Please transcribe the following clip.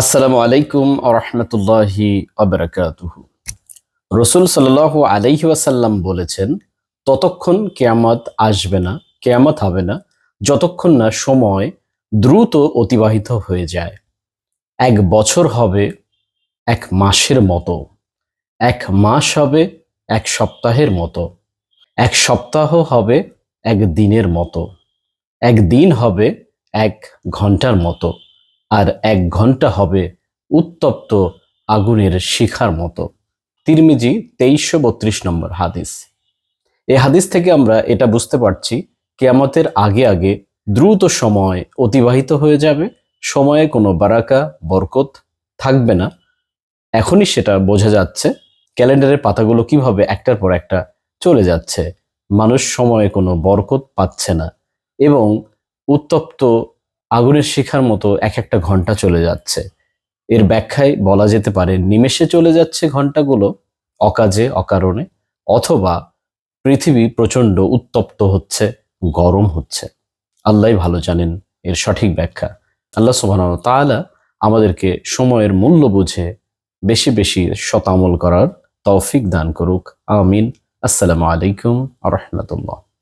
আসসালামু আলাইকুম আরহামতুল্লাহি আবরাকাতুহু রসুল সাল্লাহ আলাইহি ওয়াসাল্লাম বলেছেন, ততক্ষণ কেয়ামত আসবে না, কেয়ামত হবে না, যতক্ষণ না সময় দ্রুত অতিবাহিত হয়ে যায়। এক বছর হবে, এক মাসের মতো। এক মাস হবে, এক সপ্তাহের মতো। এক সপ্তাহ হবে, এক দিনের মতো। এক দিন হবে, এক ঘণ্টার মতো। আর এক ঘণ্টা হবে উত্তপ্ত আগুনের শিখার মতো। তিরমিজি তেইশশো বত্রিশ নম্বর হাদিস। এই হাদিস থেকে আমরা এটা বুঝতে পারছি, কেয়ামতের আগে আগে দ্রুত সময় অতিবাহিত হয়ে যাবে, সময়ে কোনো বারাকা, বরকত থাকবে না। এখনই সেটা বোঝা যাচ্ছে, ক্যালেন্ডারের পাতাগুলো কীভাবে একটার পর একটা চলে যাচ্ছে। মানুষ সময়ে কোনো বরকত পাচ্ছে না এবং উত্তপ্ত আগুনের শিখার মতো এক একটা ঘণ্টা চলে যাচ্ছে। এর ব্যাখ্যায় বলা যেতে পারে, নিমেষে চলে যাচ্ছে ঘন্টাগুলো অকাজে, অকারণে, অথবা পৃথিবী প্রচণ্ড উত্তপ্ত হচ্ছে, গরম হচ্ছে। আল্লাহ ভালো জানেন এর সঠিক ব্যাখ্যা। আল্লাহ সুবাহ তাআলা আমাদেরকে সময়ের মূল্য বুঝে বেশি বেশি শতামল করার তৌফিক দান করুক। আমিন। আসসালামু আলাইকুম আ রহমতুল্লাহ।